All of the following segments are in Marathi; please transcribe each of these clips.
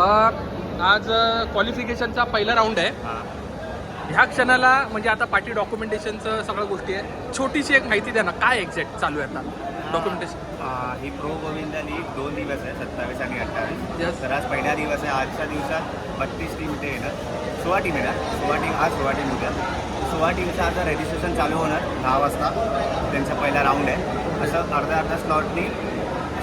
आज क्वालिफिकेशनचा पहिला राऊंड आहे. हां. ह्या क्षणाला म्हणजे आता पार्टी डॉक्युमेंटेशनचं सगळं गोष्टी आहे. छोटीशी एक माहिती द्या ना काय एक्झॅक्ट चालू आहे आता डॉक्युमेंटेशन ही प्रो गोविंदा लीग दोन दिवस आहे सत्तावीस आणि अठ्ठावीस. तर आज पहिला दिवस आहे आजच्या दिवसात बत्तीस टीम इथे येणार. सोळा टीम येणार. सोळा टीम आज सोळा टीम उद्या. सोळा टीमचं आता रजिस्ट्रेशन चालू होणार दहा वाजता. त्यांचा पहिला राऊंड आहे. असं अर्धा अर्धा स्लॉटनी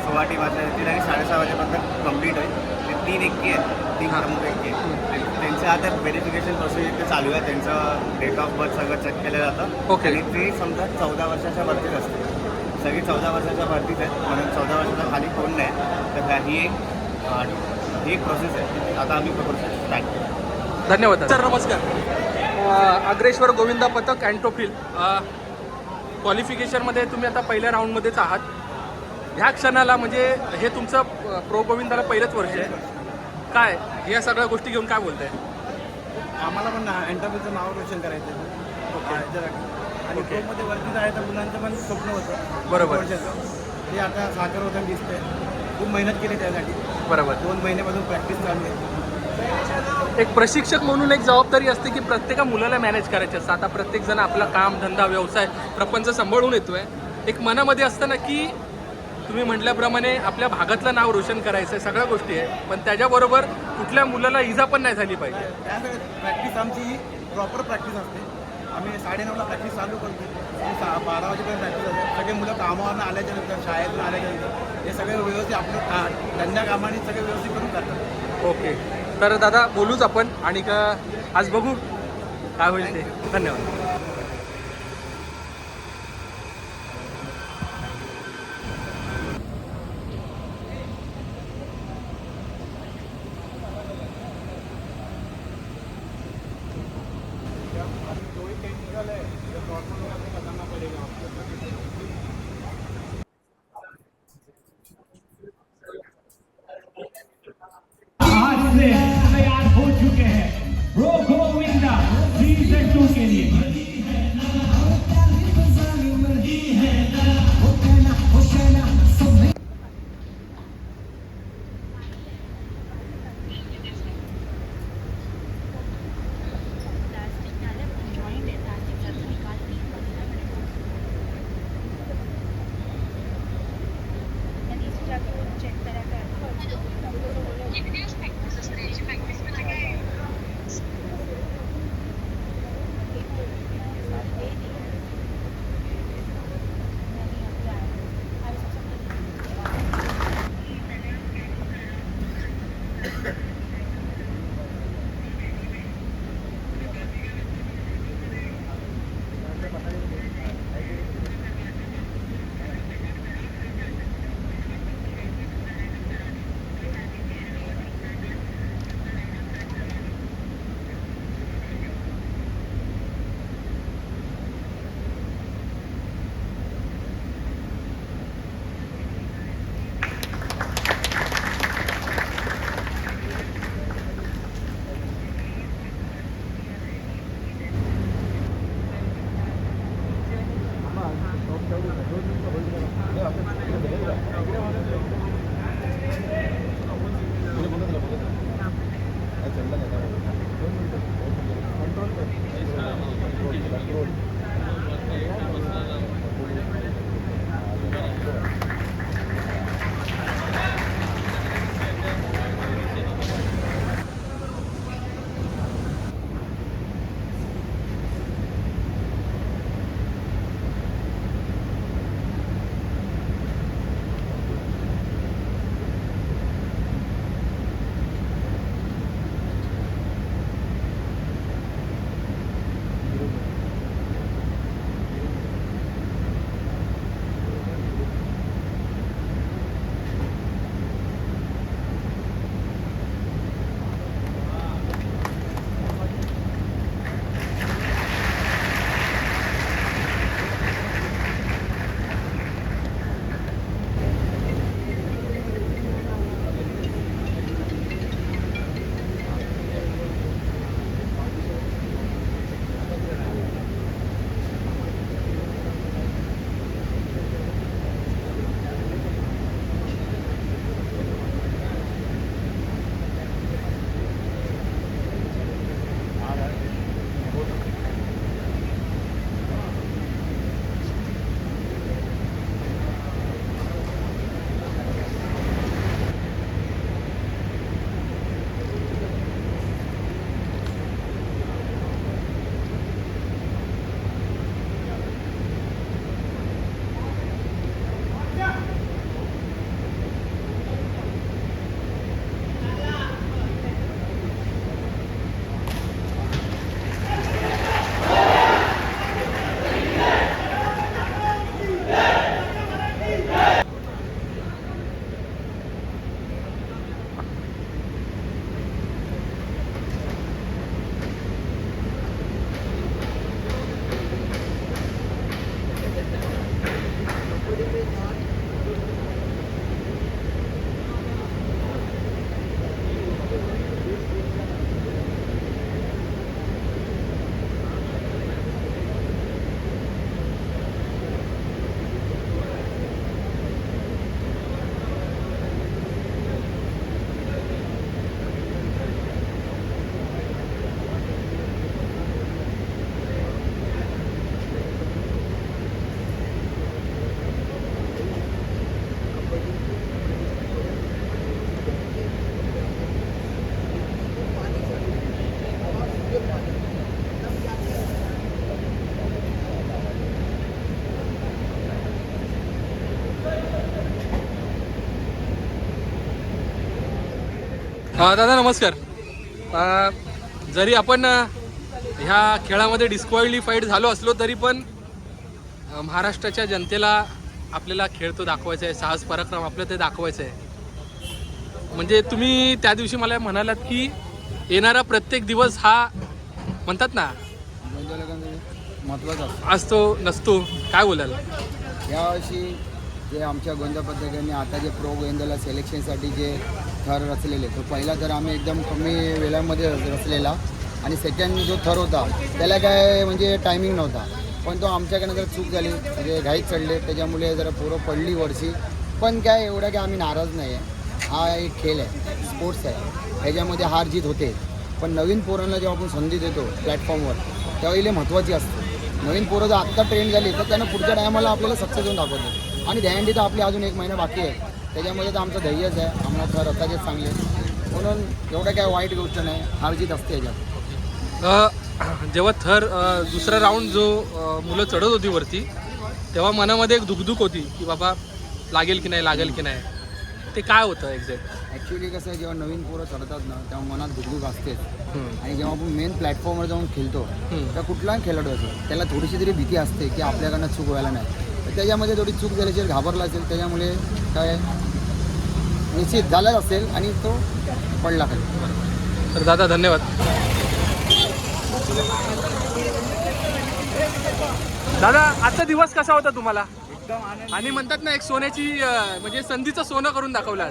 सोळा टीम आता येतील आणि साडेसहा वाजेपर्यंत कंप्लीट होईल. ते तीन एक्के आहेत तीन. प्रमुख एक्के आहेत. त्यांचं आता व्हेरिफिकेशन प्रोसिजर ते चालू आहे. त्यांचं डेट ऑफ बर्थ सगळं चेक केलं जातं. Okay. आणि ते समजा चौदा वर्षाच्या वरतीच असते. सगळी चौदा वर्षाच्या वरतीच आहेत. म्हणून चौदा वर्षाच्या खाली कोण नाही. तर ह्या- ही एक अं, ही एक प्रोसेस आहे. आता आम्ही प्रोसेस स्टार्ट धन्यवाद सर नमस्कार. अ, अग्रेश्वर गोविंदा पथक अँटोफिल क्वालिफिकेशनमध्ये तुम्ही आता पहिल्या राऊंडमध्येच आहात. ह्या क्षणाला म्हणजे हे तुमचं प्रो गोविंदाला पहिलंच वर्ष आहे. काय? या सगळ्या गोष्टी घेऊन काय बोलताय? आम्हाला पण एंटरप्रिजचं नाव रोशन करायचं आहे जरा. आणि. मध्ये वरती जायचं मुलांचं पण स्वप्न होतं. बरोबर. वर्षाचं. ते आता साखर होतं दिसतंय. खूप मेहनत केली त्यासाठी. बरोबर. दोन महिन्यापासून प्रॅक्टिस चालू आहे. एक प्रशिक्षक म्हणून एक जबाबदारी असते की प्रत्येका मुलाला मॅनेज करायची असतं. आता प्रत्येक जण आपला काम धंदा व्यवसाय प्रपंच सांभाळून येतोय. एक मनामध्ये असतं ना की तुम्ही म्हटल्याप्रमाणे आपल्या भागातलं नाव रोशन करायचं आहे सगळ्या गोष्टी आहे. पण त्याच्याबरोबर कुठल्या मुलाला इजा पण नाही झाली पाहिजे. प्रॅक्टिस आमची प्रॉपर प्रॅक्टिस असते. आम्ही साडेनऊला प्रॅक्टिस चालू करतो. आणि सा बारा वाजेपर्यंत प्रॅक्टिस असते सगळे मुलं कामावरनं आल्याच्यानंतर शाळेतून आल्याच्यानंतर हे सगळे व्यवस्थित आपलं का धंद्या कामाने सगळे व्यवस्थित करून करतात. ओके. तर दादा बोलूच आपण आणि का आज बघू. काय होईल ते. धन्यवाद. दादा नमस्कार. जरी आपण ह्या खेळामध्ये डिस्क्वालिफाईड झालो असलो तरी पण महाराष्ट्राच्या जनतेला आपल्याला खेळ तो दाखवायचा आहे साहस पराक्रम आपलं ते दाखवायचं आहे म्हणजे तुम्ही त्या दिवशी मला म्हणालात की येणारा प्रत्येक दिवस हा म्हणतात ना महत्त्वाचा असतो नसतो काय बोलाल? यावर्षी जे आमच्या गोंदा पद्धतीने आता जे प्रो गोविंदाला सिलेक्शनसाठी जे थर रचलेले. तो पहिला थर आम्ही एकदम कमी वेळामध्ये रचलेला. आणि सेकंड जो थर होता त्याला काय म्हणजे टायमिंग नव्हता. पण तो आमच्याकडनं जर चूक झाली. म्हणजे घाईत चढले. त्याच्यामुळे जरा पोरं पडली वरची. पण काय एवढं काय आम्ही नाराज नाही आहे. हा एक खेळ आहे. स्पोर्ट्स आहे. ह्याच्यामध्ये हार जीत होते. पण नवीन पोरांना जेव्हा आपण संधी देतो प्लॅटफॉर्मवर तेव्हा इले महत्त्वाची असते. नवीन पोरं जर आत्ता ट्रेंड झाली तर त्यांना पुढच्या टायमाला आपल्याला सक्सेस होऊन दाखवतो. आणि दहंडी तर आपली अजून एक महिना बाकी आहे. त्याच्यामध्ये तर आमचं ध्येयच आहे. आम्हाला तर रथाचेच चांगले. म्हणून एवढं काय वाईट गोष्ट नाही. हार जीत असते याच्यात. अ, जेव्हा थर अ, दुसरा राऊंड जो अ, मुलं चढत होती वरती तेव्हा मनामध्ये एक दुखदुख होती की बाबा लागेल की नाही लागेल की नाही? ते काय होतं एक्झॅक्ट ॲक्च्युली कसं आहे जेव्हा नवीन पोरं चढतात ना तेव्हा मनात धुकधुक असतेच. आणि जेव्हा आपण मेन प्लॅटफॉर्मवर जाऊन खेळतो तर कुठलाही खेळाडू असो त्याला थोडीशी तरी भीती असते की आपल्याकडनं चूक व्हायला नाही. त्याच्यामध्ये थोडी चूक झाली असेल घाबरला असेल त्याच्यामुळे काय निश्चित झालाच असेल आणि तो पडला खाली. तर दादा धन्यवाद. दादा आजचा दिवस कसा होता तुम्हाला? एकदम आनंद आणि म्हणतात ना एक सोन्याची म्हणजे संधीचं सोनं करून दाखवलं.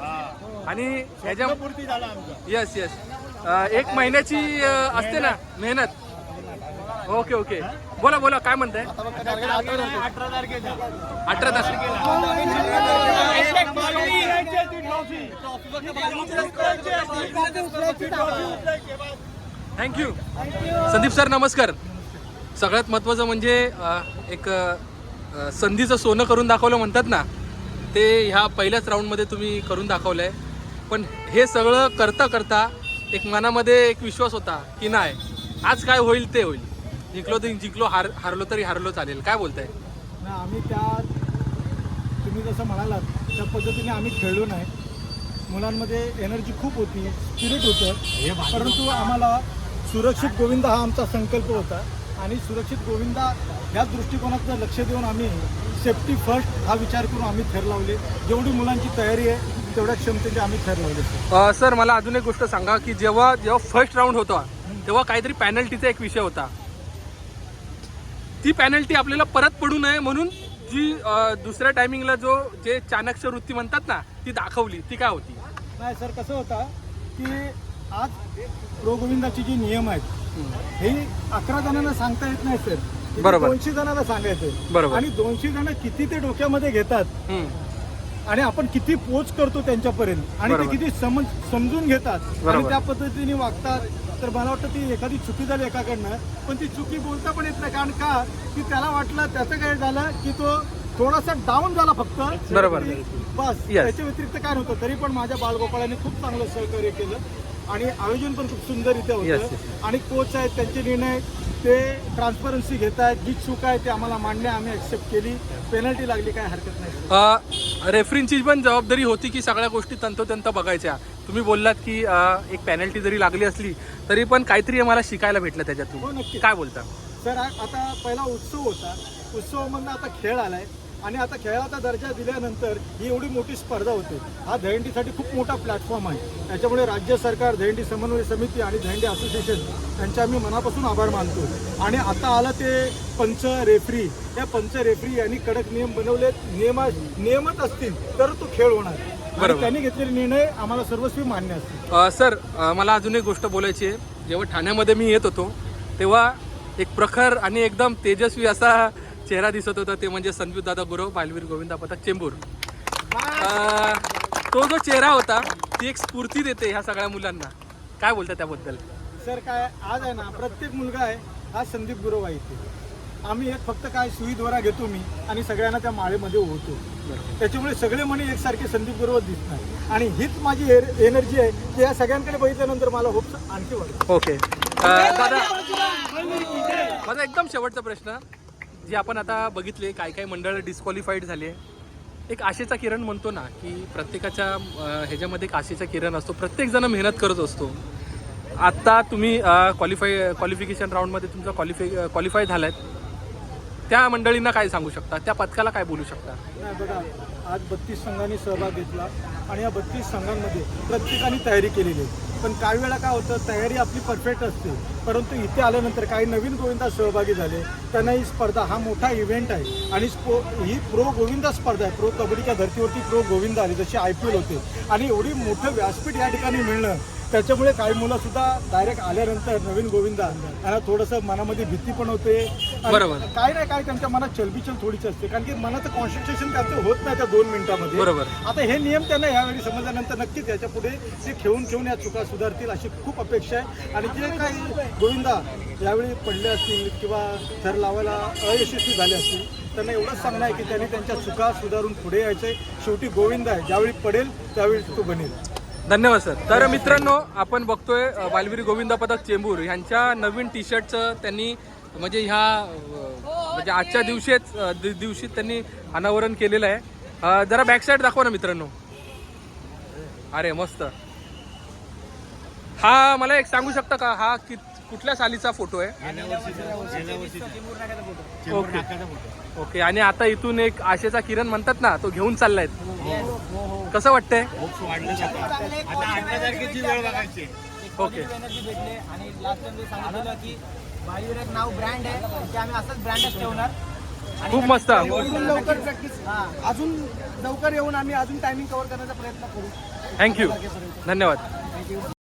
आणि ह्याच्या पूर्ती झाला आमचा. येस येस एक महिन्याची असते ना मेहनत. Okay okay. बोला बोला काय म्हणताय? अठरा थँक्यू संदीप सर नमस्कार. सगळ्यात महत्त्वाचं म्हणजे एक संधीचं सोनं करून दाखवलं म्हणतात ना ते ह्या पहिल्याच राऊंडमध्ये तुम्ही करून दाखवलं आहे पण हे सगळं करता करता एक मनामध्ये एक विश्वास होता की नाही आज काय होईल ते होईल. जिंकलो तरी जिंकलो हार हारलो तरी हारलो चालेल. काय बोलताय? ना आम्ही त्या तुम्ही जसं म्हणालात त्या पद्धतीने आम्ही खेळलो नाही. मुलांमध्ये एनर्जी खूप होती स्पिरिट होतं. परंतु आम्हाला सुरक्षित गोविंदा हा आमचा संकल्प होता. आणि सुरक्षित गोविंदा या दृष्टिकोनाचं लक्ष देऊन आम्ही सेफ्टी फर्स्ट हा विचार करून आम्ही थर लावले. जेवढी मुलांची तयारी आहे तेवढ्या क्षमतेचे आम्ही थर लावले. सर मला अजून एक गोष्ट सांगा की जेव्हा जेव्हा फर्स्ट राऊंड होता तेव्हा काहीतरी पॅनल्टीचा एक विषय होता. ती पॅनल्टी आपल्याला परत पडू नये म्हणून जी दुसऱ्या टायमिंगला जो जे चाणक्य वृत्ती म्हणतात ना ती दाखवली ती काय होती नाही सर कसं होता की आज प्रो गोविंदाचे जे नियम आहेत हे अकरा जणांना सांगता येत नाही सर बरोबर. दोनशे जणांना सांगायचं बरोबर. आणि दोनशे जण किती ते डोक्यामध्ये घेतात. आणि आपण किती पोच करतो त्यांच्यापर्यंत. आणि ते बरोबर. किती समज समजून घेतात. बरोबर. आणि त्या पद्धतीने वागतात. तर मला वाटतं ती एखादी चुकी झाली एकाकडनं पण ती चुकी बोलता पण येत नाही. कारण का? की त्याला वाटलं त्याचं काय झालं की तो थोडासा डाऊन झाला फक्त. बरोबर. बस. Yes. त्याच्या व्यतिरिक्त काय नव्हतं. तरी पण माझ्या बालगोपाळाने खूप चांगलं सहकार्य केलं. आणि आयोजन पण खूप सुंदर इथे Yes, होतं yes. आणि कोच आहेत त्यांचे निर्णय ते ट्रान्सपरन्सी घेत आहेत जी चूक आहे ते आम्हाला मांडणे आम्ही ऍक्सेप्ट केली. पेनल्टी लागली काय हरकत नाही. अ, रेफरींची पण जबाबदारी होती की सगळ्या गोष्टी तंतोतंत बघायच्या. तुम्ही बोललात की एक पॅनल्टी जरी लागली असली तरी पण काहीतरी मला शिकायला भेटलं हो, त्याच्यातून नक्की. काय बोलता? सर आता पहिला उत्सव होता. उत्सवामधनं आता खेळ आलाय. आणि आता खेळाचा दर्जा दिल्यानंतर ही एवढी मोठी स्पर्धा होते. हा दहीहंडीसाठी खूप मोठा प्लॅटफॉर्म आहे. त्याच्यामुळे राज्य सरकार दहीहंडी समन्वय समिती आणि दहीहंडी असोसिएशन यांचे आम्ही मनापासून आभार मानतो. आणि आता आलं ते पंच रेफरी या पंच रेफरी यांनी कडक नियम बनवले नियम नियमच असतील तर तो खेळ होणार. बरोबर. त्यांनी घेतलेले निर्णय आम्हाला सर्वस्वी मान्य असतील. सर मला अजून एक गोष्ट बोलायची आहे. जेव्हा ठाण्यामध्ये मी येत होतो तेव्हा एक प्रखर आणि एकदम तेजस्वी असा चेहरा दिसत होता ते म्हणजे संदीप दादा गुरव बालवीर गोविंदा पथक चेंबूर. तो जो चेहरा होता ती एक स्फूर्ती देते ह्या सगळ्या मुलांना. काय बोलता त्याबद्दल? सर काय आज आहे ना प्रत्येक मुलगा आहे हा संदीप गुरव आहे इथे. आम्ही एक फक्त काय सुई द्वारा घेतो मी आणि सगळ्यांना त्या माळेमध्ये ओढतो. त्याच्यामुळे सगळे म्हणे एकसारखे संदीप गुरव दिसणार आणि हीच माझी एनर्जी आहे की या सगळ्यांकडे बघितल्यानंतर मला होप आणखी वाढतो ओके. दादा माझा एकदम शेवटचा प्रश्न. जे आपण आता बघितले काय काय मंडळ डिस्क्वालिफाईड झाले. एक आशेचा किरण म्हणतो ना की प्रत्येकाच्या ह्याच्यामध्ये एक आशेचा किरण असतो. प्रत्येक जण मेहनत करत असतो. आत्ता तुम्ही क्वालिफाय क्वालिफिकेशन राऊंडमध्ये तुमचा क्वालिफाय क्वालिफाय आहे त्या मंडळींना काय सांगू शकता? त्या पथकाला काय बोलू शकता? नाही बघा आज बत्तीस संघांनी सहभाग घेतला आणि या बत्तीस संघांमध्ये प्रत्येकाने तयारी केलेली आहे. पण काही वेळा काय होतं तयारी आपली परफेक्ट असते. परंतु इथे आल्यानंतर काही नवीन गोविंदा सहभागी झाले. त्यांना ही स्पर्धा हा मोठा इव्हेंट आहे. आणि स्पो ही प्रो गोविंदा स्पर्धा आहे. प्रो कबड्डीच्या धर्तीवरती प्रो गोविंदा आली जशी आय पी एल होते. आणि एवढी मोठं व्यासपीठ या ठिकाणी मिळणं त्याच्यामुळे काही मुलं सुद्धा डायरेक्ट आल्यानंतर नवीन गोविंदा त्यांना थोडंसं मनामध्ये भीती पण होते. बरोबर. काय नाही काय त्यांच्या मनात चलबिचल थोडीच असते. कारण की मनाचं कॉन्सन्ट्रेशन त्यांचं होत नाही त्या दोन मिनिटामध्ये. बरोबर. आता हे नियम त्यांना यावेळी समजल्यानंतर नक्कीच याच्यापुढे ते खेळून खेळून या चुका सुधारतील अशी खूप अपेक्षा आहे. आणि जे काही गोविंदा यावेळी पडले असतील किंवा थर लावायला अयशस्वी झाले असतील त्यांना एवढंच सांगणं आहे की त्यांनी त्यांच्या चुका सुधारून पुढे यायचे शेवटी गोविंद आहे. ज्यावेळी पडेल त्यावेळी तो बनेल. धन्यवाद सर. तर मित्रांनो आपण बघतोय बालवीर गोविंदा पदक चेंबूर ह्यांच्या नवीन टी शर्टचं त्यांनी म्हणजे ह्या म्हणजे आजच्या दिवशीच दिवशी त्यांनी अनावरण केलेलं आहे. जरा बॅक साईड दाखवा ना मित्रांनो. अरे मस्त. हा मला एक सांगू शकता का? हा कित कुठल्या सालीचा फोटो आहे? ओके. ओके आणि आता इथून एक आशेचा किरण म्हणतात ना तो घेऊन चाललाय. कसं वाटतंय? ओके. एनर्जी भेटले? आणि लास्ट टाइम सांगितलं की बालीवर एक नाव ब्रँड आहे आम्ही असंच ब्रँडच ठेवणार. खूप मस्त. अजून लवकर प्रॅक्टिस अजून लवकर येऊन आम्ही अजून टायमिंग कव्हर करण्याचा प्रयत्न करू. थँक्यू धन्यवाद.